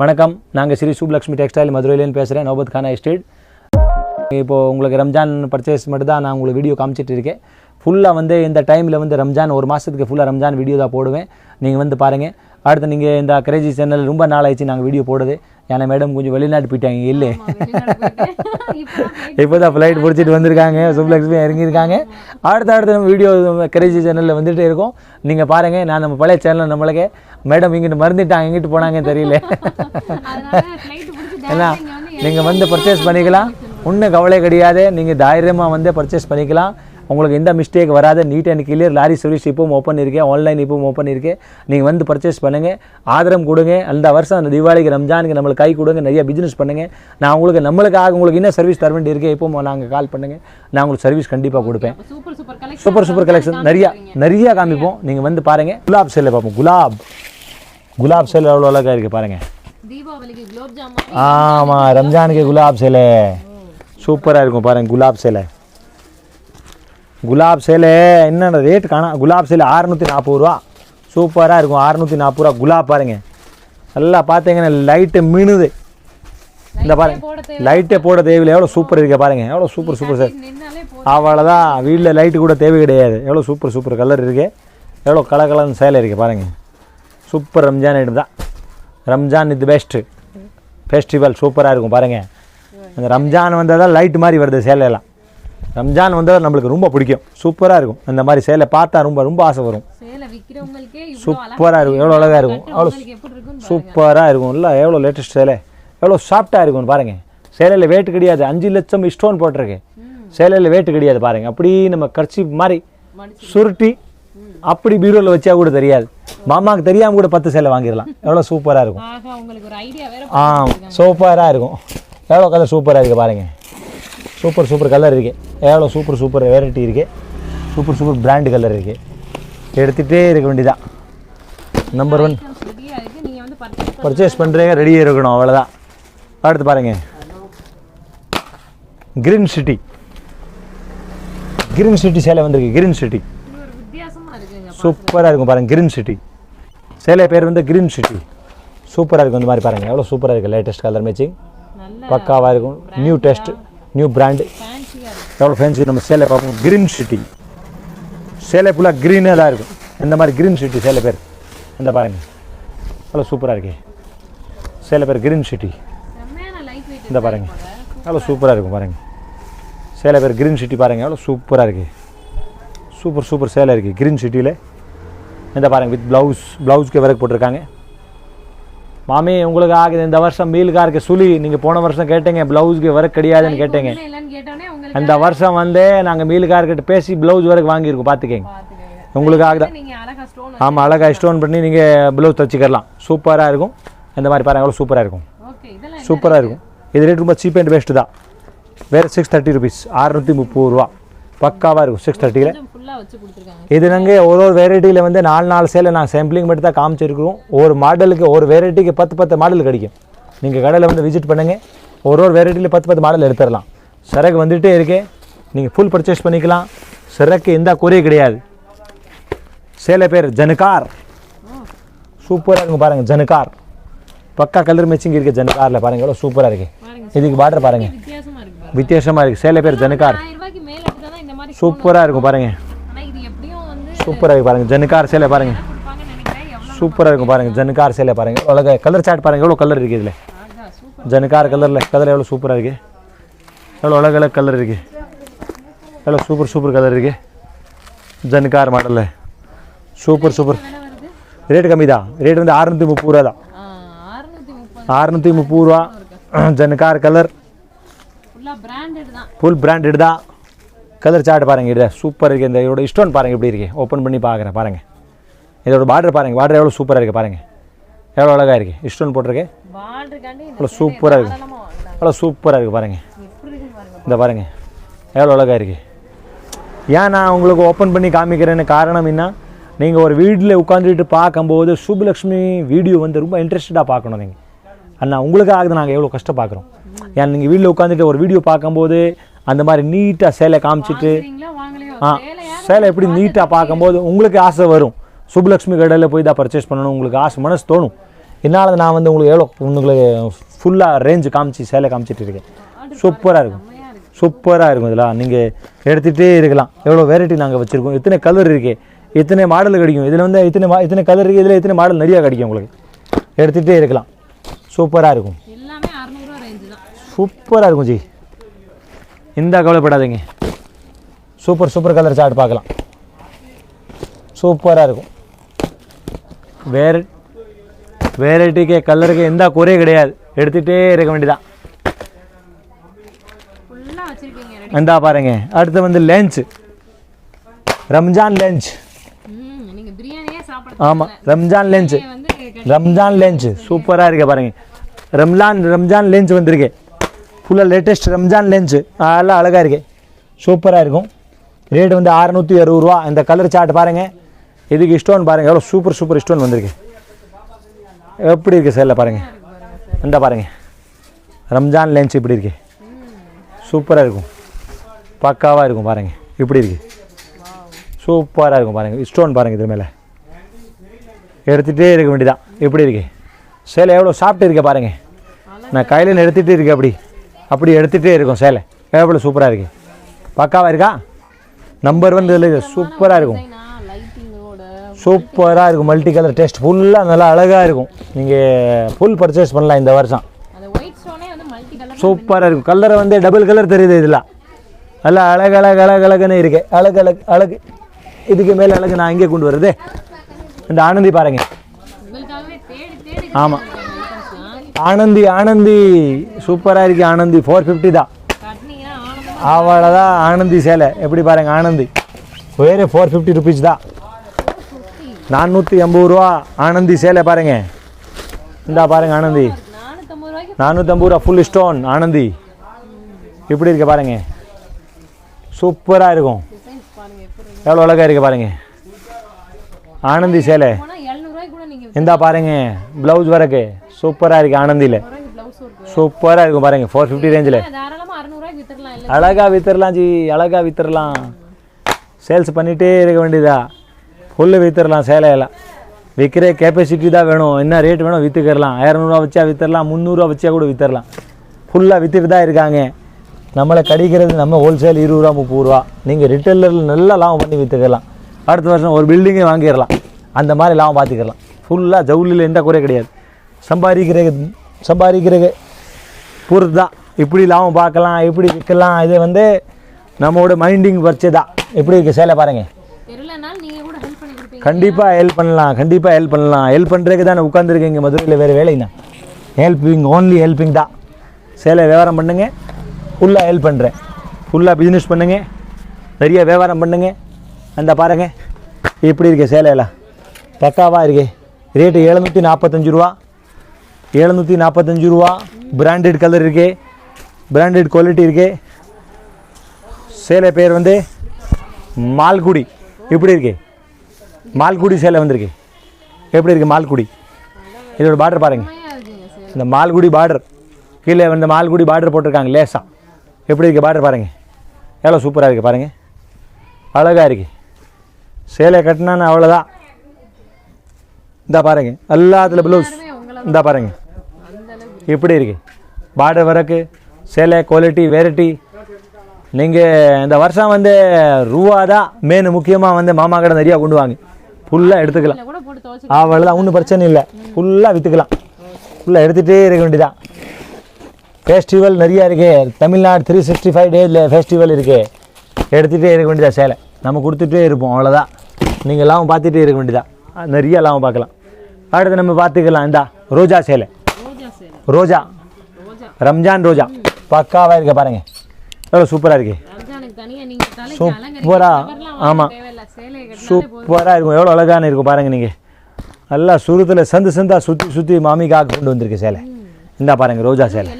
வணக்கம். நாங்கள் ஸ்ரீ சுப்லக்ஷ்மி டெக்ஸ்டைல் மதுரையிலேருந்து பேசுகிறேன் நோபத் கானா எஸ்டேட். இப்போது உங்களுக்கு ரம்ஜான் பர்ச்சேஸ் மட்டும் தான் நான் உங்களுக்கு வீடியோ காமிச்சிட்டு இருக்கேன். ஃபுல்லாக வந்து இந்த டைமில் வந்து ரம்ஜான் ஒரு மாதத்துக்கு ஃபுல்லாக ரம்ஜான் வீடியோ தான் போடுவேன். நீங்கள் வந்து பாருங்கள் அடுத்து நீங்கள் இந்த கிரேஜி சேனல் ரொம்ப நாள் ஆயிடுச்சு நாங்கள் வீடியோ போடுது ஏன்னா மேடம் கொஞ்சம் வெளிநாட்டு போயிட்டாங்க இல்லை. இப்போ தான் ஃப்ளைட் பிடிச்சிட்டு வந்திருக்காங்க சுப்லக்ஷ்மி இறங்கியிருக்காங்க. அடுத்த அடுத்த நம்ம வீடியோ கிரேஜி சேனலில் வந்துகிட்டே இருக்கோம். நீங்கள் பாருங்கள் நான் நம்ம பழைய சேனல் நம்மளுக்கு மேடம் இங்கிட்டு மறந்துட்டாங்க எங்கிட்டு போனாங்கன்னு தெரியல. ஏன்னா நீங்கள் வந்து பர்ச்சேஸ் பண்ணிக்கலாம். ஒன்றும் கவலை கிடையாது. நீங்கள் தைரியமாக வந்து பர்ச்சேஸ் பண்ணிக்கலாம். உங்களுக்கு எந்த மிஸ்டேக் வராது neat and clear lorry service இப்பவும் ஓப்பன் இருக்கேன் ஆன்லைன் இப்பவும் ஓப்பன் இருக்கு. நீங்கள் வந்து பர்ச்சேஸ் பண்ணுங்கள் ஆதரவு கொடுங்க அந்த வருஷம் அந்த தீபாவளிக்கு ரம்ஜானுக்கு நம்மளுக்கு கை கொடுங்க நிறைய பிஸ்னஸ் பண்ணுங்கள் நான் உங்களுக்கு நம்மளுக்காக உங்களுக்கு என்ன சர்வீஸ் தர வேண்டி இருக்கு இப்போ நாங்கள் கால் பண்ணுங்கள் நான் உங்களுக்கு சர்வீஸ் கண்டிப்பாக கொடுப்பேன். சூப்பர் சூப்பர் கலெக்ஷன் நிறைய நிறைய காமிப்போம். நீங்கள் வந்து பாருங்கள் குலாப் சேலை பார்ப்போம். குலாப். குலாப் சேலை எவ்வளோ அழகாக இருக்குது பாருங்கள் ஆமாம் ரம்ஜானுக்கு குலாப் சேலை. சூப்பராக இருக்கும் பாருங்க குலாப் சேலை. குலாப் சேலை என்னென்ன ரேட் காணா குலாப் சேலை அறுநூற்றி நாற்பது ரூபா. சூப்பராக இருக்கும் அறுநூற்றி நாற்பது ரூபா. குலாப் பாருங்க. நல்லா பார்த்தீங்கன்னா லைட்டு மினுது. இந்த பாருங்க. லைட்டே போட தேவையில்லை. எவ்வளோ சூப்பர் இருக்கு பாருங்க. எவ்வளோ சூப்பர் சூப்பர் சார் அவ்வளோதான் வீட்டில் லைட்டு கூட தேவை கிடையாது. எவ்வளோ சூப்பர் சூப்பர் கலர் இருக்கு. எவ்வளோ கலர் கலர்னு சேலை இருக்குது பாருங்க. சூப்பர் ரம்ஜான் ஐட்டம் தான். ரம்ஜான் இது பெஸ்ட்டு ஃபெஸ்டிவல் சூப்பராக இருக்கும் பாருங்க. அந்த ரம்ஜான் வந்தால் தான் லைட் மாதிரி வருது சேலையெல்லாம். ரம்ஜான் வந்தால் நம்மளுக்கு ரொம்ப பிடிக்கும். சூப்பராக இருக்கும். அந்த மாதிரி சேலை பார்த்தா ரொம்ப ரொம்ப ஆசை வரும். சூப்பராக இருக்கும். எவ்வளோ அழகாக இருக்கும். இருக்கும் சூப்பராக இருக்கும். இல்லை எவ்வளோ லேட்டஸ்ட் சேலை. எவ்வளோ சாஃப்டாக இருக்கும் பாருங்க. சேலையில் வெயிட் கிடையாது. அஞ்சு லட்சம் ஸ்டோன் போட்டிருக்கு. சேலையில் வெயிட் கிடையாது பாருங்க. அப்படி நம்ம கர்ச்சி மாதிரி சுருட்டி அப்படி பீரோவில் வச்சா கூட தெரியாது. மாமாவுக்கு தெரியாமல் கூட பத்து சேலை வாங்கிடலாம். எவ்வளோ சூப்பராக இருக்கும். ஆ சூப்பராக இருக்கும். எவ்வளோ கலர் சூப்பராக இருக்குது பாருங்க. சூப்பர் சூப்பர் கலர் இருக்கு. எவ்வளோ சூப்பர் சூப்பர் வெரைட்டி இருக்கு. சூப்பர் சூப்பர் பிராண்டு கலர் இருக்கு. எடுத்துகிட்டே இருக்க வேண்டியதான் நம்பர் ஒன் பர்ச்சேஸ் பண்ணுறீங்க ரெடியாக இருக்கணும் அவ்வளோதான் அடுத்து பாருங்க. கிரீன் சிட்டி கிரீன் சிட்டி சேலை வந்திருக்கு. கிரீன் சிட்டி சூப்பராக இருக்கும் பாருங்க கிரீன் சிட்டி சேலை பேர் வந்து கிரீன் சிட்டி சூப்பராக இருக்கும் இந்த மாதிரி பாருங்க. எவ்வளோ சூப்பராக இருக்குது லேட்டஸ்ட் கலர் மேட்சிங் பக்காவாக இருக்கும். நியூ டெஸ்ட் நியூ பிராண்டு எவ்வளோ ஃபேன்சி நம்ம சேலை பார்ப்போம். கிரீன் சிட்டி சேலை ஃபுல்லாக க்ரீனாக தான் இருக்கும். இந்த மாதிரி கிரீன் சிட்டி சேலை பேர். இந்த பாருங்க. நல்லா சூப்பராக இருக்கே. சேலை பேர் கிரீன் சிட்டி இந்த பாருங்க. நல்லா சூப்பராக இருக்கும் பாருங்க. சேலை பேர் கிரீன் சிட்டி பாருங்க. எவ்வளோ சூப்பராக இருக்கு. சூப்பர் சூப்பர் சேலை இருக்குது கிரீன் சிட்டியில் இந்த பாருங்க வித் ப்ளவுஸ் ப்ளவுஸ்க்கு விறகு போட்டிருக்காங்க. மாமி உங்களுக்கு ஆகுது. இந்த வருஷம் மீல்காருக்கு சுழி. நீங்கள் போன வருஷம் கேட்டீங்க ப்ளவுஸ்க்கு ஒர்க் கிடையாதுன்னு கேட்டீங்க. அந்த வருஷம் வந்து நாங்கள் மீல்கார்கிட்ட பேசி ப்ளவுஸ் ஒர்க் வாங்கியிருக்கோம் பார்த்துக்கங்க. உங்களுக்கு ஆகுதா? ஆமாம் அழகாக ஸ்டோன் பண்ணி நீங்கள் ப்ளவுஸ் தச்சுக்கலாம் சூப்பராக இருக்கும். இந்த மாதிரி பாருங்க எவ்வளோ சூப்பராக இருக்கும். சூப்பராக இருக்கும். இது ரேட் ரொம்ப சீப் அண்ட் பெஸ்ட்டு தான். வேறு சிக்ஸ் தேர்ட்டி ருபீஸ் அறுநூற்றி முப்பது ரூபா. பக்காவாக இருக்கும். சிக்ஸ் தேர்ட்டியில் இது நாங்கள் ஒரு ஒரு வெரைட்டியில் வந்து நாலு நாலு சேலை நான் சாம்பிளிங் மட்டும் தான் காமிச்சிருக்கிறோம். ஒரு மாடலுக்கு ஒரு வெரைட்டிக்கு பத்து பத்து மாடல் கிடைக்கும். நீங்கள் கடையில் வந்து விசிட் பண்ணுங்கள் ஒரு ஒரு வெரைட்டியில் பத்து பத்து மாடல் எடுத்துடலாம். சரக்கு வந்துகிட்டே இருக்கு. நீங்கள் ஃபுல் பர்ச்சேஸ் பண்ணிக்கலாம். சரக்கு எந்த குறையும் கிடையாது. சேலை பேர் ஜனகார். சூப்பராக இருக்கும் பாருங்கள் ஜனகார். பக்கா கலர் மேட்சிங் இருக்குது ஜனகாரில் பாருங்கள் எவ்வளோ சூப்பராக இருக்குது இதுக்கு பார்டர் பாருங்கள் வித்தியாசமாக இருக்குது சேலை பேர் ஜனகார். சூப்பராக இருக்கும் பாருங்கள் சூப்பராக இருக்கு பாருங்கள் ஜனகார் சேலை பாருங்கள் சூப்பராக இருக்கும் பாருங்கள் ஜனகார் சேலை பாருங்கள் அழகா கலர் சார்ட் பாருங்கள் எவ்வளோ கலர் இருக்குது இதில்? ஜனகார் கலரில் கலர் எவ்வளோ சூப்பராக இருக்குது எவ்வளோ அழகு அழகு கலர் இருக்குது எவ்வளோ சூப்பர் சூப்பர் கலர் இருக்குது ஜனகார் மாடலில் சூப்பர் சூப்பர். ரேட் கம்மி தான். ரேட் வந்து அறுநூற்றி முப்பது ரூபா தான். அறுநூற்றி முப்பது. ரூபா. ஜனகார் கலர் ஃபுல் பிராண்டட் தான். கலர் சார்ட் பாருங்கள் இதில் சூப்பர் இருக்குது இந்த இதோட ஸ்டோன் பாருங்கள் எப்படி இருக்கு. ஓப்பன் பண்ணி பார்க்குறேன் பாருங்கள் இதோட பார்டர் பாருங்கள் பார்டர் எவ்வளோ சூப்பராக இருக்குது பாருங்கள் எவ்வளோ அழகாக இருக்குது ஸ்டோன் இந்த எவ்வளோ சூப்பராக இருக்குது எவ்வளோ சூப்பராக இருக்குது பாருங்கள் இந்த பாருங்க. எவ்வளோ அழகாக இருக்கு. ஏன் நான் உங்களுக்கு ஓப்பன் பண்ணி காமிக்கிறேன்னு காரணம் என்ன? நீங்கள் ஒரு வீட்டில் உட்காந்துட்டு பார்க்கும்போது சுப்புலக்ஷ்மி வீடியோ வந்து ரொம்ப இன்ட்ரெஸ்டடாக பார்க்கணும் நீங்கள் அண்ணா உங்களுக்காக நாங்கள் எவ்வளோ கஷ்டம் பார்க்குறோம் ஏன் நீங்கள் வீட்டில் உட்காந்துட்டு ஒரு வீடியோ பார்க்கும்போது அந்த மாதிரி நீட்டாக சேலை காமிச்சிட்டு ஆ சேலை எப்படி நீட்டாக பார்க்கும்போது உங்களுக்கு ஆசை வரும். சுப்புலக்ஷ்மி கடையில் போய் தான் பர்ச்சேஸ் பண்ணணும். உங்களுக்கு ஆசை மனசு தோணும். இதனால நான் வந்து உங்களுக்கு எவ்வளோ உங்களுக்கு ஃபுல்லாக ரேஞ்சு காமிச்சு சேலை காமிச்சிட்டு இருக்கேன். சூப்பராக இருக்கும். சூப்பராக இருக்கும். இதெல்லாம். நீங்கள் எடுத்துகிட்டே இருக்கலாம். எவ்வளோ வெரைட்டி நாங்கள் வச்சுருக்கோம். இத்தனை கலர் இருக்கு. இத்தனை மாடல் கிடைக்கும். இதில் வந்து இத்தனை மா இத்தனை கலர் இருக்குது இதில் இத்தனை மாடல் நிறையா கிடைக்கும் உங்களுக்கு. எடுத்துகிட்டே இருக்கலாம். சூப்பராக இருக்கும். சூப்பராக இருக்கும் ஜி. இந்த கவலைப்படாதீங்க. சூப்பர் சூப்பர் கலர் சார்ட் பார்க்கலாம். சூப்பராக இருக்கும். வேற வெரைட்டிக்கு கலருக்கு எந்த குறையும் கிடையாது. எடுத்துகிட்டே இருக்க வேண்டியதான் ஃபுல்லா வச்சிருக்கீங்க ரெடி இந்தா பாருங்க. அடுத்து வந்து லஞ்ச் ரம்ஜான் லஞ்ச் ஆமாம் ரம்ஜான் லஞ்ச் வந்து ரம்ஜான் லஞ்ச் சூப்பராக இருக்க பாருங்க. ரம்ஜான் ரம்ஜான் லஞ்ச் வந்திருக்கு. ஃபுல்லாக லேட்டஸ்ட் ரம்ஜான் லென்ஸு நல்லா அழகாக இருக்குது சூப்பராக இருக்கும். ரேட் வந்து அறநூற்றி அறுபது ரூபா. இந்த கலர் சார்ட் பாருங்கள் இதுக்கு ஸ்டோன் பாருங்கள் எவ்வளோ சூப்பர் சூப்பர் ஸ்டோன் வந்திருக்கு. எப்படி இருக்குது சேலில் பாருங்கள் இந்த பாருங்கள் ரம்ஜான் லென்ஸ் இப்படி இருக்கு. சூப்பராக இருக்கும். பக்காவாக இருக்கும் பாருங்கள் இப்படி இருக்கு. சூப்பராக இருக்கும் பாருங்கள் ஸ்டோன் பாருங்கள் இது மேலே. எடுத்துகிட்டே இருக்க வேண்டியதான் எப்படி இருக்கு. சேலை எவ்வளோ சாப்பிட்டு இருக்க பாருங்கள் நான் கையில் எடுத்துகிட்டே இருக்கேன் அப்படி. அப்படி எடுத்துகிட்டே இருக்கும் சேலை. எவ்வளோ சூப்பராக இருக்கு. பக்காவாக இருக்கா? நம்பர் ஒன் இதில் சூப்பராக இருக்கும். சூப்பராக இருக்கும். மல்டி கலர் டெஸ்ட் ஃபுல்லாக நல்லா அழகாக இருக்கும். நீங்கள் ஃபுல் பர்ச்சேஸ் பண்ணலாம் இந்த வருஷம். வந்து சூப்பராக இருக்கும். கலரை வந்து டபுள் கலர் தெரியுது இதில். நல்லா அழகு அழகு அழகு அழகுன்னு இருக்கு. அழகு அழகு அழகு. இதுக்கு மேலே அழகு நான் இங்கே கொண்டு வருது இந்த ஆனந்தி பாருங்க. ஆமாம் ஆனந்தி ஆனந்தி. சூப்பராக இருக்கு ஆனந்தி. ஃபோர் ஃபிஃப்டி தான். அவ்வளோதான் ஆனந்தி? சேலை. எப்படி பாருங்க ஆனந்தி. வேறு ஃபோர் ஃபிஃப்டி ருபீஸ் தான். நானூற்றி எண்பது ரூபா ஆனந்தி சேலை பாருங்க. இந்தா பாருங்க ஆனந்தி. நானூற்றம்பது ரூபா ஃபுல் ஸ்டோன் ஆனந்தி. இப்படி இருக்க பாருங்க. சூப்பராக இருக்கும். எவ்வளோ அழகாக இருக்கு? பாருங்க. ஆனந்தி சேலை போனா எழுநூறுவாய்க்கு கூட நீங்க இந்தா பாருங்க ப்ளவுஸ் வரக்கு. சூப்பராக இருக்கு ஆனந்தியில் சூப்பராக இருக்கும் பாருங்க ஃபோர் ஃபிஃப்டி ரேஞ்சில் அறுநூறுவாய்க்கு வித்துடலாம் ஜி அழகா வித்துடலாம். சேல்ஸ் பண்ணிகிட்டே இருக்க வேண்டியதா? ஃபுல்லு வித்துடலாம் சேலையெல்லாம். விற்கிற கெப்பாசிட்டி தான் வேணும். என்ன ரேட் வேணும் விற்றுக்கிறலாம் இரநூறுவா வச்சா வித்துடலாம் முந்நூறுரூவா வச்சா கூட வித்துடலாம். ஃபுல்லாக விற்றுட்டு தான் இருக்காங்க. நம்மளை கடிக்கிறது நம்ம ஹோல்சேல் இருபது ரூபா முப்பது ரூபா நீங்கள் ரிட்டெயிலரில் நல்லா லாபம் பண்ணி விற்றுக்கலாம் அடுத்த வருஷம் ஒரு பில்டிங்கே வாங்கிடலாம். அந்த மாதிரி லாபம் பார்த்துக்கலாம் ஃபுல்லாக ஜவுளியில் எந்த குறையும் கிடையாது. சம்பாதிக்கிறது சம்பாதிக்கிறது பொறுத்து தான் இப்படி லாபம் பார்க்கலாம் இப்படி விற்கலாம். இது வந்து நம்மளோட மைண்டிங் வச்சு தான் எப்படி இருக்கு சேலை பாருங்க. தெரியலனாலும் நீங்க கூட ஹெல்ப் பண்ணி கொடுப்பீங்க. கண்டிப்பாக ஹெல்ப் பண்ணலாம் கண்டிப்பாக ஹெல்ப் பண்ணலாம். ஹெல்ப் பண்ணுறதுக்கு தானே உட்காந்துருக்கீங்க மதுரையில் வேறு வேலைங்க ஹெல்பிங் ஓன்லி ஹெல்பிங் தான். சேலை வியாபாரம் பண்ணுங்க ஃபுல்லாக ஹெல்ப் பண்ணுறேன் ஃபுல்லாக பிஸ்னஸ் பண்ணுங்க நிறைய வியாபாரம் பண்ணுங்க. அந்த பாருங்க இப்படி இருக்கு சேலையெல்லாம்? பக்காவாக இருக்கு. ரேட்டு எழுநூற்றி நாற்பத்தஞ்சு ரூபா. எழுநூற்றி நாற்பத்தஞ்சு ரூபா. பிராண்டட் கலர் இருக்கு. பிராண்டட் குவாலிட்டி இருக்கு. சேலை பேர் வந்து மால்குடி. எப்படி இருக்கு? மால்குடி சேலை வந்திருக்கு. எப்படி இருக்குது மால்குடி? இதோட பார்டர் பாருங்க. இந்த மால்குடி பார்டர் கீழே இந்த மால்குடி பார்டர் போட்டிருக்காங்க லேசாக எப்படி இருக்குது பார்டர் பாருங்க. எவ்வளோ சூப்பராக இருக்குது பாருங்கள் அழகாக இருக்குது சேலை கட்டினான்னு அவ்வளோதான் இந்த பாருங்க. எல்லாத்துல ப்ளவுஸ் இந்த பாருங்க. எப்படி இருக்கு? பார்டர் வரக்கு சேலை குவாலிட்டி வெரைட்டி நீங்கள் இந்த வருஷம் வந்து ரூபா தான் மெயின் முக்கியமாக வந்து மாமா கடை நிறையா கொண்டு வாங்க. ஃபுல்லாக எடுத்துக்கலாம். அவ்வளோதான் ஒன்றும் பிரச்சனை இல்லை. ஃபுல்லாக விற்றுக்கலாம் ஃபுல்லாக எடுத்துகிட்டே இருக்க வேண்டியதான் ஃபெஸ்டிவல் நிறையா இருக்கு. தமிழ்நாடு த்ரீ சிக்ஸ்டி ஃபைவ் டேஸில் ஃபெஸ்டிவல் இருக்கு. எடுத்துகிட்டே இருக்க வேண்டியதா சேலை. நம்ம கொடுத்துட்டே இருப்போம் அவ்வளோதான் நீங்கள் லாபம் பார்த்துட்டே இருக்க வேண்டியதா நிறைய லாபம் பார்க்கலாம். அடுத்து நம்ம பார்த்துக்கலாம். இந்தா ரோஜா சேலை. ரோஜா ரம்ஜான் ரோஜா. பக்காவாக இருக்க பாருங்க. எவ்வளோ சூப்பராக இருக்கு. ரம்ஜானுக்கு தனியா நீங்க தலைக்கு சூப்பரா. அலங்கரிக்கலாம் ஆமாம் சூப்பராக இருக்கும். எவ்வளோ அழகான இருக்கும் பாருங்க நீங்கள் நல்லா சுருத்தில் சந்து சந்தா சுற்றி சுற்றி மாமிக்காக கொண்டு வந்திருக்கு சேலை. இந்தா பாருங்க ரோஜா சேலை.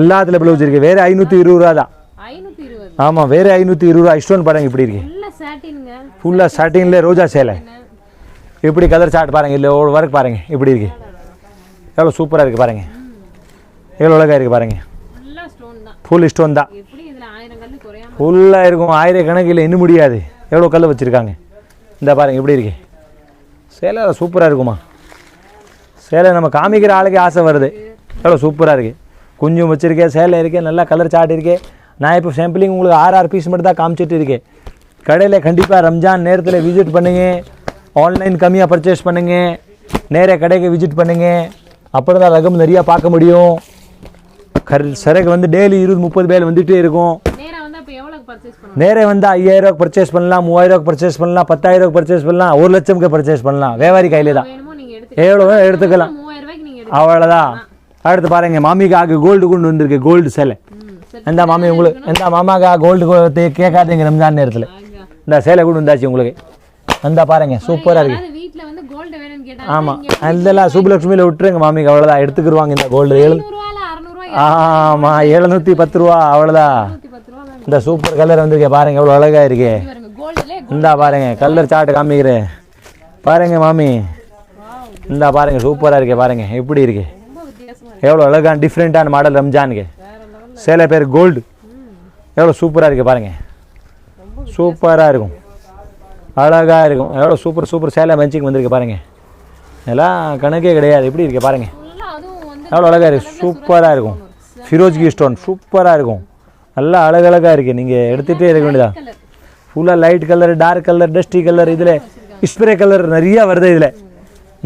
எல்லாத்துல ப்ளவுஸ் இருக்கு. வேறு ஐநூற்றி இருபது ரூபா தான். ஐநூத்தி ஆமாம் வேறு ஐநூற்றி இருபது ரூபா. இஷ்டோன்னு பாருங்க இப்படி இருக்கு. ஃபுல்லா ஃபுல்லாக ஸ்டார்டிங்கில் ரோஜா சேலை. இப்படி கலர் சார்ட் பாருங்க இல்லை ஒரு ஒர்க் பாருங்க இப்படி இருக்கு. எவ்வளோ சூப்பராக இருக்கு பாருங்க. எவ்வளோ அழகாக இருக்கு பாருங்க. ஃபுல்லா ஸ்டோன் தான். ஃபுல் ஸ்டோன் தான். ஃபுல்லாக இருக்கும். ஆயிரக்கணக்கில் இன்னும் முடியாது. எவ்வளோ கல் வச்சுருக்காங்க? இந்த பாருங்க இப்படி இருக்கு. சேலை சூப்பராக இருக்குமா? சேலை நம்ம காமிக்கிற ஆளுக்கு ஆசை வருது. எவ்வளோ சூப்பராக இருக்குது குஞ்சும் வச்சுருக்கேன் சேலை இருக்கே நல்லா கலர் சாட் இருக்கே. நான் இப்போ சாம்பிளிங் உங்களுக்கு ஆறு ஆறு பீஸ் மட்டும் தான் காமிச்சிட்டு இருக்கேன். கடையில் கண்டிப்பாக ரம்ஜான் நேரத்தில் விசிட் பண்ணுங்க. ஆன்லைன் கம்மியாக பர்ச்சேஸ் பண்ணுங்க. நேராக கடைக்கு விசிட் பண்ணுங்க. அப்படி தான் ரகம் நிறையா பார்க்க முடியும். கர் சரக்கு வந்து டெய்லி இருபது முப்பது பேர் வந்துகிட்டே இருக்கும். நேரா வந்து ஐயாயிரம் பர்ச்சேஸ் பண்ணலாம் மூவாயிரம் பர்ச்சேஸ் பண்ணலாம் பத்தாயிரம் பர்ச்சேஸ் பண்ணலாம் ஒரு லட்சம்க்கு பர்ச்சேஸ் பண்ணலாம். வியாபாரி கையில தான். எவ்வளோ எடுத்துக்கலாம். அவ்வளோதான் அடுத்து பாருங்க மாமிக்காக கோல்டு கொண்டு வந்திருக்கு கோல்டு சேலை. எந்த மாமி உங்களுக்கு எந்த மாமாக்கா கோல்டு கேட்காதீங்க ரம்ஜான் நேரத்தில். இந்த சேலை கொண்டு வந்தாச்சு உங்களுக்கு. அந்த பாருங்க சூப்பராக இருக்கு. வீட்ல வந்து கோல்டு வேணும்னு கேட்டா ஆமாம் அதெல்லாம் சுப்புலட்சுமியில் விட்டுருங்க மாமிக்கு அவ்வளோதான் எடுத்துக்கிருவாங்க இந்த கோல்டு ஏழு ஆமாம் எழுநூற்றி பத்து ரூபா அவ்வளோதான் நூத்தி பத்து ரூபா தான். இந்த சூப்பர் கலர் வந்திருக்கே பாருங்க எவ்வளோ அழகா இருக்கே. இந்தா பாருங்க கலர் சாட்டு காமிக்கிறேன் பாருங்க மாமி. இந்தா பாருங்க சூப்பராக இருக்கே பாருங்க எப்படி இருக்கு. எவ்வளோ அழகான டிஃப்ரெண்ட்டான மாடல் ரம்ஜானுக்கு. சேலை பேர் கோல்டு எவ்வளோ சூப்பராக இருக்கு பாருங்க. சூப்பராக இருக்கும். அழகா இருக்கும். எவ்வளோ சூப்பர் சூப்பர் சேலை மஞ்சிக்கு வந்திருக்கு பாருங்க. இதெல்லாம் கணக்கே கிடையாது. எப்படி இருக்கு பாருங்க. ஃபுல்லா அதுவும் வந்து எவ்வளோ அழகா இருக்கு. சூப்பராக இருக்கும். ஃபிரோஜ்கி ஸ்டோன் சூப்பராக இருக்கும். நல்லா அழகழகாக இருக்கு. நீங்கள் எடுத்துகிட்டே இருக்க வேண்டியதா ஃபுல்லாக light colour dark colour dusty colour இதில் ஸ்ப்ரே கலர் நிறையா வருது இதில்.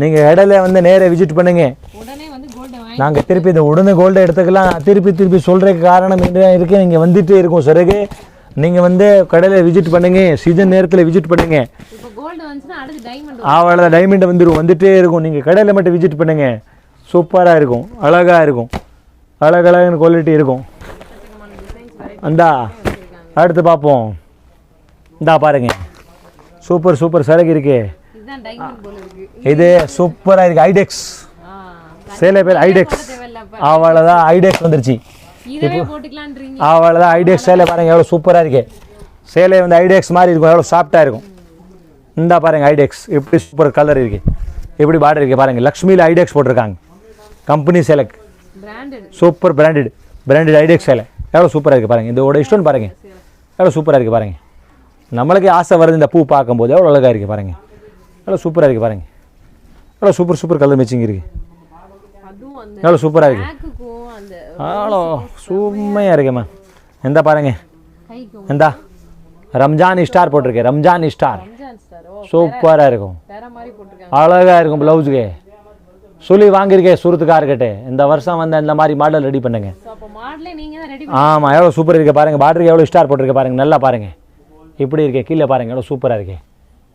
நீங்கள் இடையில வந்து நேரா விசிட் பண்ணுங்க. உடனே வந்து கோல்டு வாங்கி நாங்கள் திருப்பி இந்த உடனே கோல்டு எடுத்துக்கலாம். திருப்பி திருப்பி சொல்கிறதுக்கு காரணம் என்ன இருக்கு. நீங்கள் வந்துட்டே இருக்கும் சிறகு. நீங்கள் வந்து கடையில் விசிட் பண்ணுங்க சீசன் நேரத்தில் விசிட் பண்ணுங்க. இப்போ கோல்டு வந்துச்சுன்னா அடுத்து டைமண்ட் வந்துடும் வந்துட்டே இருக்கும். நீங்கள் கடையில் மட்டும் விசிட் பண்ணுங்க. சூப்பராக இருக்கும். அழகாக இருக்கும். அழகழகான குவாலிட்டி இருக்கும். அந்தா அடுத்து பார்ப்போம். இந்தா பாருங்க. சூப்பர் சூப்பர் சரக்கு இருக்கு. இது சூப்பராக இருக்கு. ஐடெக்ஸ் சேலை பேர் ஐடெக்ஸ் அவ்வளோதான் ஐடெக்ஸ் வந்துருச்சு. அவ்வளோதான் ஐடெக்ஸ் சேலை பாருங்க எவ்வளோ சூப்பராக இருக்கு. சேலை வந்து ஐடெக்ஸ் மாதிரி இருக்கும் எவ்வளோ சாஃப்டாக இருக்கும். இந்தா பாருங்க ஐடெக்ஸ் இப்படி சூப்பர் கலர் இருக்கு. இப்படி பார்டர் இருக்கு பாருங்க. லக்ஷ்மியில் ஐடெக்ஸ் போட்டிருக்காங்க. கம்பெனி சேலைக்கு சூப்பர் பிராண்டட் பிராண்டட் ஐடெக்ஸ் சேலை. எவ்வளோ சூப்பராக இருக்குது பாருங்க. இதோட இஷ்டம் பாருங்க. எவ்வளோ சூப்பராக இருக்குது பாருங்க. நம்மளுக்கே ஆசை வருது இந்த பூ பார்க்கும்போது. எவ்வளோ அழகாக இருக்குது பாருங்க. எவ்வளோ சூப்பராக இருக்குது பாருங்க. எவ்வளோ சூப்பர் சூப்பர் கலர் மேட்சிங் இருக்குது எவ்வளோ சூப்பராக இருக்குது அந்த அவ்வளோ சூமையாக இருக்குமா? எந்த பாருங்க. எந்த ரம்ஜான் ஸ்டார் போட்டிருக்கேன் ரம்ஜான் ஸ்டார் சூப்பராக இருக்கும். அழகாக இருக்கும் ப்ளவுஸுக்கு. சொல்லி வாங்கியிருக்கேன் சுருத்துக்கார்கிட்ட இந்த வருஷம் வந்து இந்த மாதிரி மாடல் ரெடி பண்ணுங்க. ஆமாம் எவ்வளோ சூப்பர் இருக்கு பாருங்க. பார்டருக்கு எவ்வளோ ஸ்டார் போட்டிருக்கு பாருங்க. நல்லா பாருங்க. இப்படி இருக்கே கீழே பாருங்க. எவ்வளோ சூப்பராக இருக்கே.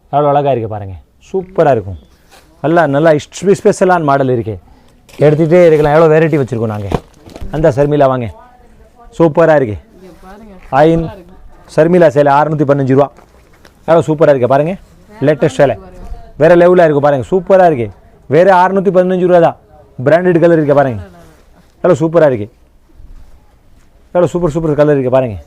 எவ்வளோ அழகாக இருக்கு பாருங்க. சூப்பராக இருக்கும். நல்லா நல்லா ஸ்பெ- ஸ்பெஷலான மாடல் இருக்கே. எடுத்துகிட்டே இருக்கலாம். எவ்வளோ வெரைட்டி வச்சுருக்கோம் நாங்கள் அந்த சர்மிலா வாங்க. சூப்பராக இருக்கு. இங்க பாருங்க ஐன் சர்மிலா சேலை அறுநூற்றி பதினஞ்சு ரூபா. எவ்வளோ சூப்பராக இருக்கு பாருங்க. லேட்டஸ்ட் சேலை. வேறு லெவலில் இருக்கு பாருங்க. சூப்பராக இருக்கு. வேறு அறுநூற்றி பதினஞ்சு ரூபா தான். பிராண்டட் கலர் இருக்கு பாருங்க. எவ்வளோ சூப்பராக இருக்கு. எவ்வளோ சூப்பர் சூப்பர் கலர் இருக்கு பாருங்க.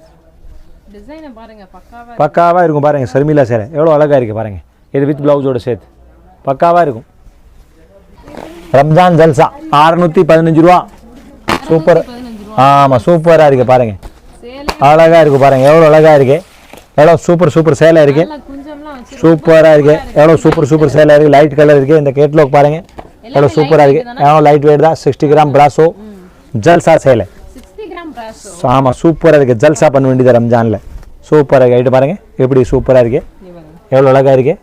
டிசைனை பாருங்க பக்காவா பக்காவாக இருக்கும் பாருங்க சர்மிலா சேலை. எவ்வளோ அழகாக இருக்கு பாருங்க. இது வித் பிளவுஸோட சேர்த்து. பக்காவாக இருக்கும். ரம்ஜான் ஜல்சா. அறுநூற்றி பதினஞ்சு ரூபா. சூப்பர். ஆமாம் சூப்பராக இருக்கு பாருங்க. சேலை அழகாக இருக்கு பாருங்க. எவ்வளோ அழகாக இருக்கு. எவ்வளோ சூப்பர் சூப்பர் சேலை இருக்கு. நல்லா குஞ்சம்லாம் வச்சு சூப்பராக இருக்கு. எவ்வளோ சூப்பர் சூப்பர் சேலை இருக்கு. லைட் கலர் இருக்கு. இந்த கேட்லாக் பாருங்க. எவ்வளோ சூப்பராக இருக்கு. எவ்வளோ லைட் வெயிட் தான். சிக்ஸ்டி கிராம் பிராசோ ஜல்சா சேலை. ஆமாம் சூப்பராக இருக்கு. ஜல்சா பண்ண வேண்டியது ரம்ஜானில். சூப்பராக இருக்கு. ஐட்டு பாருங்க. எப்படி சூப்பராக இருக்கு. நீ பாருங்க. எவ்வளோ அழகாக இருக்கு.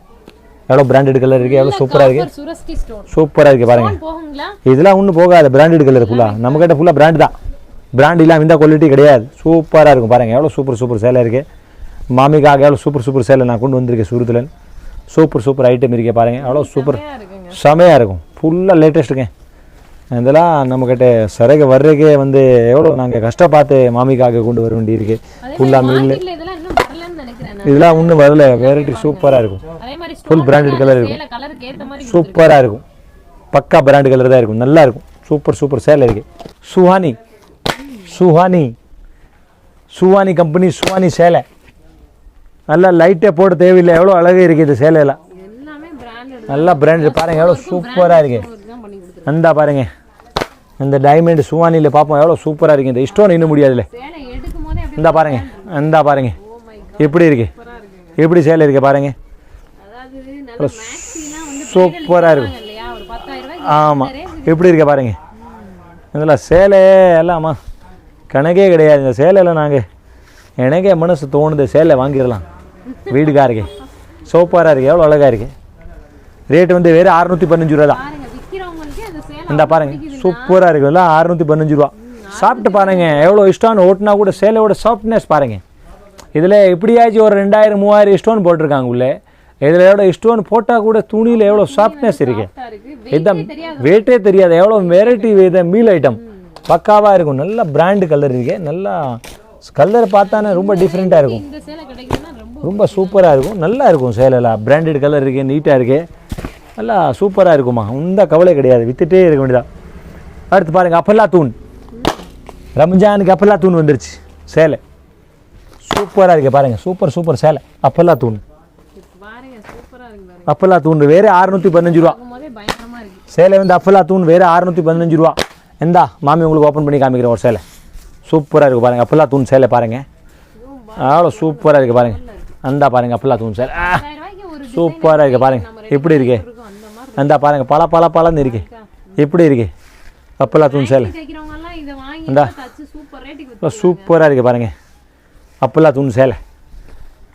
எவ்வளோ பிராண்டட் கலர் இருக்கு எவ்வளோ சூப்பராக இருக்கு? காப்பர் சுரஸ்கி ஸ்டோன் சூப்பராக இருக்கு பாருங்க. போகுங்களா? இதெல்லாம் ஒன்றும் போகாது பிராண்டட் கலர் ஃபுல்லாக நம்மக்கிட்ட ஃபுல்லாக பிராண்ட் தான். பிராண்ட் இல்லாமல் இந்த குவாலிட்டி கிடையாது. சூப்பராக இருக்கும் பாருங்க. எவ்வளோ சூப்பர் சூப்பர் சேலை இருக்கு. மாமிக்காக எவ்வளோ சூப்பர் சூப்பர் சேலை நான் கொண்டு வந்திருக்கேன் சூரத்தில் சூப்பர் சூப்பர் ஐட்டம் இருக்கே பாருங்க. எவ்வளோ சூப்பர் செமையாக இருக்கும். ஃபுல்லாக லேட்டஸ்ட்டுங்க இதெல்லாம் நம்மக்கிட்ட சரகு வர்றதுக்கே வந்து எவ்வளோ நாங்கள் கஷ்டப்பாத்து மாமிக்காக கொண்டு வர வேண்டியிருக்கு. ஃபுல்லாக மில்லு இதெல்லாம் ஒன்றும் வரல. வெரைட்டி சூப்பராக இருக்கும். Full branded colour இருக்கும். சூப்பராக இருக்கும். பக்கா பிராண்ட் கலர் தான் இருக்கும். நல்லா இருக்கும். சூப்பர் சூப்பர் சேலை இருக்கு. சுஹானி. சுஹானி. சுஹானி கம்பெனி சுஹானி சேலை. நல்லா லைட்டே போட தேவையில்லை. எவ்வளோ அழகு இருக்குது இந்த சேலையெல்லாம். பிராண்டட் நல்லா பிராண்டட் பாருங்க எவ்வளோ சூப்பராக இருக்கு. அந்த பாருங்க. இந்த டைமண்ட் சுவானியில் பார்ப்போம் எவ்வளோ சூப்பராக இருக்கு இந்த. இஷ்டம் இன்னும் முடியாதுல்ல. இந்த பாருங்க. இந்த பாருங்க. ஓ மை எப்படி இருக்கு? எப்படி சேலை இருக்கு பாருங்க. அதாவது நல்ல மேக்ஸிலாம் வந்து சூப்பரா இருக்கும். ஆமாம் எப்படி இருக்க பாருங்க. இதில் சேலை எல்லாமா? கணக்கே கிடையாது. இந்த சேலையில் நாங்கள் எனக்கே மனசு தோணுது. சேலை வாங்கிடலாம். வீடுக்காருக்கு சோப்பாராக இருக்குது எவ்வளோ அழகாக இருக்குது ரேட்டு வந்து வேறு அறுநூற்றி பதினஞ்சு ரூபா தான் இந்த பாருங்க. சூப்பராக இருக்குல்ல அறுநூற்றி பதினஞ்சு ரூபா. சாப்பிட்டு பாருங்க. எவ்வளோ இஷ்டம் ஓட்டினா கூட சேலையோட சாஃப்ட்னஸ் பாருங்க. இதில் எப்படியாச்சும் ஒரு ரெண்டாயிரம் மூவாயிரம் ஸ்டோன் போட்டிருக்காங்க உள்ளே. இதில் எவ்வளோ ஸ்டோன் போட்டால் கூட துணியில் எவ்வளோ சாஃப்ட்னஸ் இருக்கு. இதான் வெயிட்டே தெரியாது. எவ்வளோ வெரைட்டி இதை மீல் ஐட்டம் பக்காவாக இருக்கும். நல்ல பிராண்டு கலர் இருக்கு. நல்லா கலர் பார்த்தானே ரொம்ப டிஃப்ரெண்ட்டாக இருக்கும். ரொம்ப சூப்பராக இருக்கும். நல்லா இருக்கும் சேலைலாம் பிராண்டட் கலர் இருக்கு நீட்டாக இருக்கு. நல்லா சூப்பராக இருக்குமா இந்த கவலை கிடையாது. வித்துட்டே இருக்க வேண்டியதா அடுத்து பாருங்க அப்பல்லா தூண். ரம்ஜானுக்கு அப்பல்லா தூண் வந்துருச்சு. சேலை. சூப்பராக இருக்கு பாருங்க. சூப்பர் சூப்பர் சேலை. அப்பல்லா தூண். பாருங்க சூப்பரா இருக்கு பாருங்க. அப்பல்லா தூண். வேறு அறுநூற்றி பதினஞ்சு ரூபா. சேலை வந்து அப்பல்லா தூண் வேறு அறுநூற்றி பதினஞ்சு ரூபா. எந்தா மாமி உங்களுக்கு ஓப்பன் பண்ணி காமிக்கிறேன் ஒரு சேலை. சூப்பராக இருக்கு பாருங்க. அப்பல்லா தூண் சேலை பாருங்க. அவ்வளோ சூப்பராக இருக்கு பாருங்க. அந்தா பாருங்க அப்பல்லா தூண் சேலை. சூப்பராக இருக்கு பாருங்க. எப்படி இருக்கு. இருக்கும் அந்த மாதிரி அந்தா பாருங்க பல பல பலன்னு இருக்கு. எப்படி இருக்கு. அப்பல்லா தூண் சேலை. இந்தா. சூப்பராக இருக்கு பாருங்க. அப்பல்லா தூண் சேலை.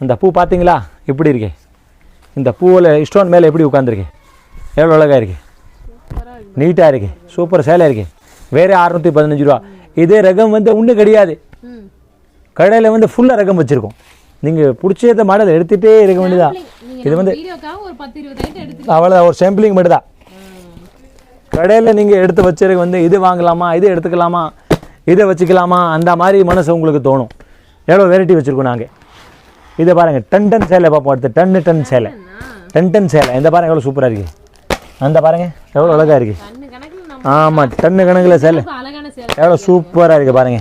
அந்த பூ பார்த்தீங்களா எப்படி இருக்கு? இந்த பூவில் ஸ்டோன் மேலே எப்படி உட்காந்துருக்கு எவ்வளோ அழகாக இருக்கு? சூப்பரா இருக்கு. நீட்டாக இருக்கு சூப்பர் சேலை இருக்கு. வேறு அறுநூற்றி பதினஞ்சு ரூபா. இதே ரகம் வந்து ஒன்றும் கிடையாது. கடையில் வந்து ஃபுல்லாக ரகம் வச்சுருக்கோம். நீங்கள் பிடிச்சத மாடல் எடுத்துகிட்டே இருக்க வேண்டியதா நீங்க இது வந்து வீடியோக்காக ஒரு பத்து இருபது ஐட்டம் எடுத்து அவ்வளோ ஒரு சாம்பிளிங் மட்டும் தான் கடையில் நீங்கள் எடுத்து வச்சிருக்க வந்து இது வாங்கலாமா? இது எடுத்துக்கலாமா? இதை வச்சுக்கலாமா? அந்த மாதிரி மனசு உங்களுக்கு தோணும். எவ்வளோ வெரைட்டி வச்சுருக்கோம் நாங்கள் இதை பாருங்கள் டன் டன் சேலை பார்ப்போம் அடுத்து டன்னு டன் சேலை. டன் டன் சேலை. இந்த பாருங்க எவ்வளோ சூப்பராக இருக்குது அந்த பாருங்க எவ்வளோ அழகாக இருக்குது ஆமாம் டன்னு கணக்கில் சேலை. எவ்வளோ சூப்பராக இருக்குது பாருங்க.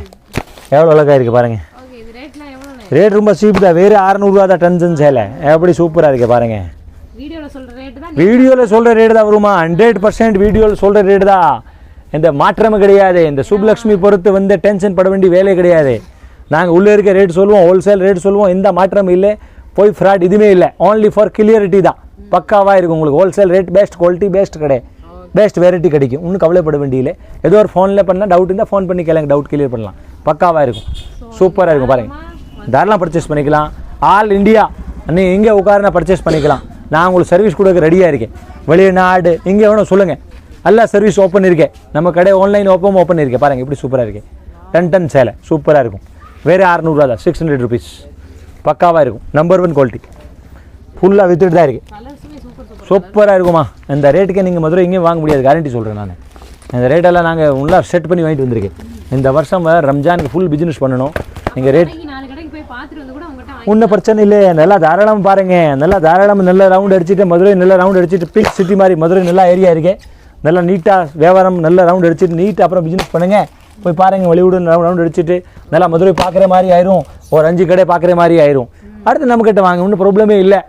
எவ்வளோ அழகாக இருக்குது பாருங்க. ஓகே இது ரேட்லாம் எவ்வளோண்ணே ரேட் ரொம்ப சீப் தான். வேறு அறநூறுவா தான் டன்சன் சேலை. எப்படி சூப்பராக இருக்குது பாருங்க. வீடியோல சொல்ற ரேட்டு தான் வீடியோவில் சொல்கிற ரேட்டு தான் வருமா? ஹண்ட்ரட் பர்சன்ட் வீடியோவில் சொல்கிற ரேட்டு தான். இந்த மாற்றமும் கிடையாது. இந்த சுப்லக்ஷ்மி பொறுத்து வந்து டென்ஷன் பட வேண்டிய வேலை கிடையாது. நாங்கள் உள்ளே இருக்க ரேட் சொல்லுவோம் ஹோல்சேல் ரேட் சொல்லுவோம் எந்த மாற்றமும் இல்லை. போய் ஃப்ராட் இதுவுமே இல்லை. ஓன்லி ஃபார் கிளியரிட்டி தான். பக்காவாக இருக்கும் உங்களுக்கு. Wholesale rate best quality best கடை பெஸ்ட் வெரைட்டி கிடைக்கும். ஒன்றும் கவலைப்பட வேண்டியதில்லை. ஏதோ ஒரு ஃபோனில் பண்ணால் டவுட் இருந்தால் ஃபோன் பண்ணி கேளுங்க. டவுட் கிளியர் பண்ணலாம். பக்காவாக இருக்கும். சூப்பராக இருக்கும். பாருங்கள் தாராளம் பர்ச்சேஸ் பண்ணிக்கலாம். ஆல் இந்தியா நீ இங்கே உட்காருனா பர்ச்சேஸ் பண்ணிக்கலாம். நான் உங்களுக்கு சர்வீஸ் கொடுக்க ரெடியாக இருக்கேன். வெளிநாடு இங்கே வேணும் சொல்லுங்கள் எல்லா சர்வீஸ் ஓப்பன் இருக்கேன் நம்ம கடை ஆன்லைன் ஓப்பன் ஓப்பன் இருக்கேன் பாருங்கள் எப்படி சூப்பராக இருக்குது டன் டன் சேலை. சூப்பராக இருக்கும். வேறு அறநூறுவா தான் சிக்ஸ் ஹண்ட்ரட் ருபீஸ் பக்காவாக இருக்கும். நம்பர் ஒன் குவாலிட்டி ஃபுல்லாக வித்துட்டு தான் இருக்குது சூப்பராக இருக்குமா இந்த ரேட்டுக்கு நீங்கள் மதுரை எங்கேயும் வாங்க முடியாது. கேரண்டி சொல்கிறேன் நான். இந்த ரேட்டெல்லாம் நாங்கள் உள்ளே செட் பண்ணி வாங்கிட்டு வந்திருக்கேன். இந்த வருஷம் ரம்ஜானுக்கு ஃபுல் பிஸ்னஸ் பண்ணணும். நீங்கள் ரேட் ஒன்றும் பிரச்சனை இல்லை நல்லா தாராளமாக பாருங்க. நல்லா தாராளமாக நல்ல ரவுண்ட் அடிச்சுட்டு மதுரை நல்ல ரவுண்ட் அடிச்சுட்டு பிங்க் சிட்டி மாதிரி மதுரை நல்லா ஏரியா இருக்கு. நல்லா நீட்டாக வியாபாரம் நல்ல ரவுண்ட் அடிச்சுட்டு நீட்டாக அப்புறம் பிஸ்னஸ் பண்ணுங்க. போய் பாருங்க வெளியூடு ரவுண்ட் அடிச்சுட்டு நல்லா மதுரை பார்க்குற மாதிரி ஆயிரும். ஒரு அஞ்சு கடை பார்க்குற மாதிரி ஆயிரும். அடுத்து நம்மக்கிட்ட வாங்க ஒன்றும் ப்ராப்ளமே இல்லை.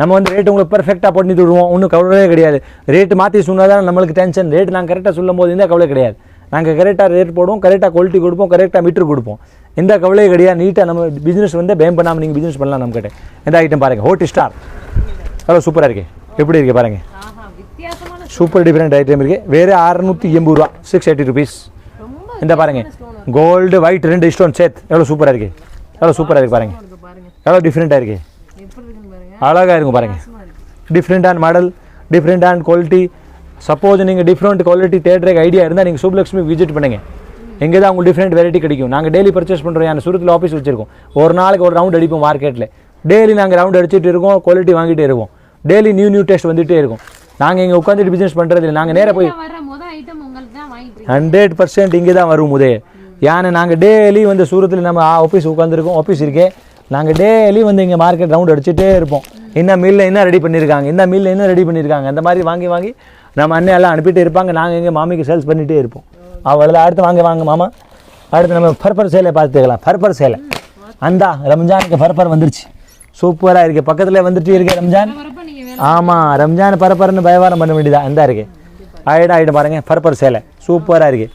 நம்ம வந்து ரேட் உங்களுக்கு பெர்ஃபெக்டாக பண்ணி விடுவோம் ஒன்றும் கவலையே கிடையாது. ரேட்டு மாற்றி சொன்னால் தான் நம்மளுக்கு டென்ஷன் ரேட் நாங்கள் கரெக்டாக சொல்லும் போது இந்த கவலை கிடையாது. நாங்கள் கரெக்டாக ரேட் போடுவோம் கரெக்டாக குவாலிட்டி கொடுப்போம் கரெக்டாக மீட்டர் கொடுப்போம். எந்த கவலையே கிடையாது. நீட்டாக நம்ம பிஸ்னஸ் வந்து பேம் பண்ணாமல் நீங்கள் பிஸ்னஸ் பண்ணலாம் நம்மக்கிட்ட எந்த ஐட்டம் பாருங்கள் ஹோட்டி ஸ்டார் அவ்வளோ சூப்பராக இருக்கு. எப்படி இருக்கு பாருங்கள் சூப்பர் டிஃப்ரெண்ட் ஐட்டம் இருக்குது வேறு அறுநூற்றி எண்பது ரூபா சிக்ஸ் எயிட்டி ருபீஸ் இந்த பாருங்க. கோல்டு ஒயிட் ரெண்டு ஸ்டோன் சேத் எவ்வளோ சூப்பராக இருக்கு? எவ்வளோ சூப்பராக இருக்கு பாருங்க. எவ்வளோ டிஃப்ரெண்ட்டாக இருக்கு? அழகாக இருக்கும் பாருங்க. டிஃப்ரெண்டான மாடல் டிஃப்ரெண்டான குவாலிட்டி சப்போஸ் நீங்கள் டிஃப்ரெண்ட் குவாலிட்டி தேடுறக்கு ஐடியா இருந்தால் நீங்கள் சுப்லக்ஷ்மி விசிட் பண்ணுங்க. எங்கே தான் உங்களுக்கு டிஃப்ரெண்ட் வெரைட்டி கிடைக்கும். நாங்கள் டெய்லி பர்ச்சேஸ் பண்ணுறோம் என் சுரத்தில் ஆஃபீஸ் வச்சிருக்கோம். ஒரு நாளைக்கு ஒரு ரவுண்ட் அடிப்போம் மார்க்கெட்டில் டெய்லி நாங்கள் ரவுண்ட் அடிச்சுட்டு இருக்கோம் குவாலிட்டி வாங்கிட்டே இருக்கோம். டெய்லி நியூ நியூ டெஸ்ட் வந்துகிட்டே இருக்கும். நாங்கள் இங்கே உட்காந்துட்டு பிஸ்னஸ் பண்ணுறது இல்லை நாங்கள் நேராக போய் வர முத ஐட்டம் உங்களுக்கு தான் வாங்கிட்டு ஹண்ட்ரட் பர்சன்ட் இங்கே தான் வரும் முதே. ஏன்னா நாங்கள் டெய்லி வந்து சூரத்தில் நம்ம ஆஃபீஸ் உட்காந்துருக்கோம் ஆஃபீஸ் இருக்கே. நாங்கள் டெய்லி வந்து இங்கே மார்க்கெட் ரவுண்ட் அடிச்சுட்டே இருப்போம். என்ன மில்ல என்ன ரெடி பண்ணியிருக்காங்க இந்த மில்ல என்ன ரெடி பண்ணியிருக்காங்க அந்த மாதிரி வாங்கி வாங்கி நம்ம அண்ணன் எல்லாம் அனுப்பிட்டு இருப்பாங்க. நாங்கள் எங்கள் மாமிக்கு சேல்ஸ் பண்ணிகிட்டே இருப்போம். அவ்வளோதான் அடுத்து வாங்க வாங்க மாமா. அடுத்து நம்ம பர்பர் சேலை பார்த்துக்கலாம். பர்பர் சேலை. அந்தா ரம்ஜானுக்கு பர்பர் வந்துருச்சு. சூப்பராக இருக்குது பக்கத்தில் வந்துட்டு இருக்கு ரம்ஜான். ஆமாம் ரம்ஜான் பரப்பரன்னு வியாபாரம் பண்ண வேண்டியதா? இந்த இருக்கு. ஆயிடும் ஆயிடும் பாருங்க. பர்பர் சேலை. சூப்பராக இருக்கு.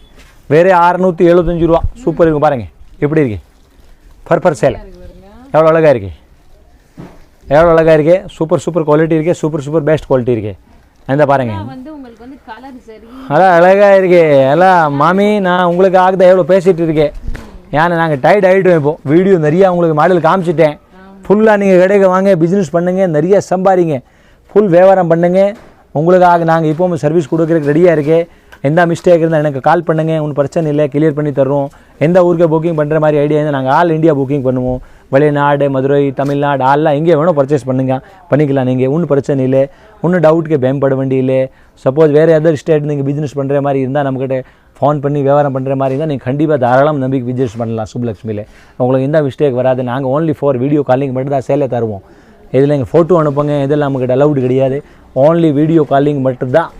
வேறு அறுநூற்றி எழுபத்தஞ்சு ரூபா. சூப்பர் இருக்கு பாருங்க. எப்படி இருக்கு? பர்பர் சேலை. எவ்வளோ அழகாக இருக்கு? எவ்வளோ அழகாக இருக்கு? சூப்பர் சூப்பர் குவாலிட்டி இருக்கு. சூப்பர் சூப்பர் பெஸ்ட் குவாலிட்டி இருக்கு. இந்த பாருங்க. வந்து உங்களுக்கு வந்து கலர் சரி. அதான் அழகா இருக்கே. எல்லாம் மாமி நான் உங்களுக்கு ஆகுதா எவ்வளோ பேசிட்டு இருக்கேன் ஏன்னா நாங்கள் டைட் ஆகிட்டோம் இப்போ. வீடியோ நிறையா உங்களுக்கு மாடல் காமிச்சிட்டேன். ஃபுல்லாக நீங்கள் கடைக்கு வாங்க பிஸ்னஸ் பண்ணுங்க நிறைய சம்பாதிங்க. ஃபுல் வியாபாரம் பண்ணுங்க. உங்களுக்காக நாங்கள் இப்போவும் சர்வீஸ் கொடுக்குறதுக்கு ரெடியாக இருக்கே. எந்த மிஸ்டேக் இருந்தால் எனக்கு கால் பண்ணுங்க. ஒன்றும் பிரச்சனை இல்லை. கிளியர் பண்ணி தருவோம் எந்த ஊருக்கு புக்கிங் பண்ணுற மாதிரி ஐடியா இருந்தால் நாங்கள் ஆல் இந்தியா புக்கிங் பண்ணுவோம். வெளிநாடு மதுரை தமிழ்நாடு ஆல்லாம் எங்கே வேணும் பர்ச்சேஸ் பண்ணுங்க. பண்ணிக்கலாம். நீங்கள் ஒன்றும் பிரச்சனை இல்லை. ஒன்றும் டவுட்டுக்கு பயன்பட வேண்டிய இல்லை சப்போஸ் வேறு எதர் ஸ்டேட் நீங்கள் பிஸ்னஸ் பண்ணுற மாதிரி இருந்தால் நம்மக்கிட்ட ஃபோன் பண்ணி வியாபாரம் பண்ணுற மாதிரி இருந்தால் நீங்கள் கண்டிப்பாக தாராளம் நம்பிக்கை பிஸ்னஸ் பண்ணலாம் சுப்லக்ஷ்மியில். உங்களுக்கு எந்த மிஸ்டேக் வராது. நாங்கள் ஓன்லி ஃபோர் வீடியோ காலிங் மட்டும் தான் சேலை தருவோம். இதில் எங்கள் ஃபோட்டோ அனுப்புங்க. இதெல்லாம் நம்மக்கிட்ட அலவுடு கிடையாது. ஓன்லி வீடியோ காலிங் மட்டும்தான்.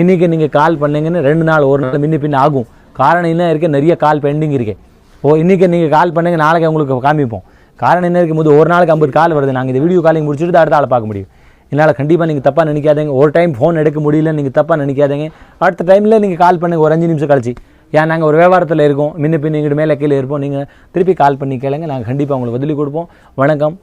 இன்றைக்கி நீங்கள் கால் பண்ணிங்கன்னு ரெண்டு நாள் ஒரு நாள் முன்ன பின்ன ஆகும். காரணம் என்ன இருக்குது நிறைய கால் பெண்டிங் இருக்குது ஓ இன்றைக்கி நீங்கள் கால் பண்ணுங்க நாளைக்கு உங்களுக்கு காமிப்போம். காரணம் என்ன இருக்கும்போது ஒரு நாளைக்கு ஐம்பது கால் வருது. நாங்கள் இந்த வீடியோ காலிங் முடிச்சுட்டு தான் அடுத்த ஆள் பார்க்க முடியும். என்னால் கண்டிப்பாக நீங்கள் தப்பாக நினைக்காதீங்க. ஒரு டைம் ஃபோன் எடுக்க முடியல நீங்கள் தப்பாக நினைக்காதீங்க. அடுத்த டைமில் நீங்கள் கால் பண்ணுங்க ஒரு அஞ்சு நிமிஷம் கழிச்சு. ஏன் நாங்கள் ஒரு வியாபாரத்தில் இருக்கோம். முன்ன பின்ன எங்கிட்ட மேலே கீழே இருப்போம். நீங்கள் திருப்பி கால் பண்ணி கேளுங்க. நாங்கள் கண்டிப்பாக உங்களுக்கு பதிலி கொடுப்போம். வணக்கம்.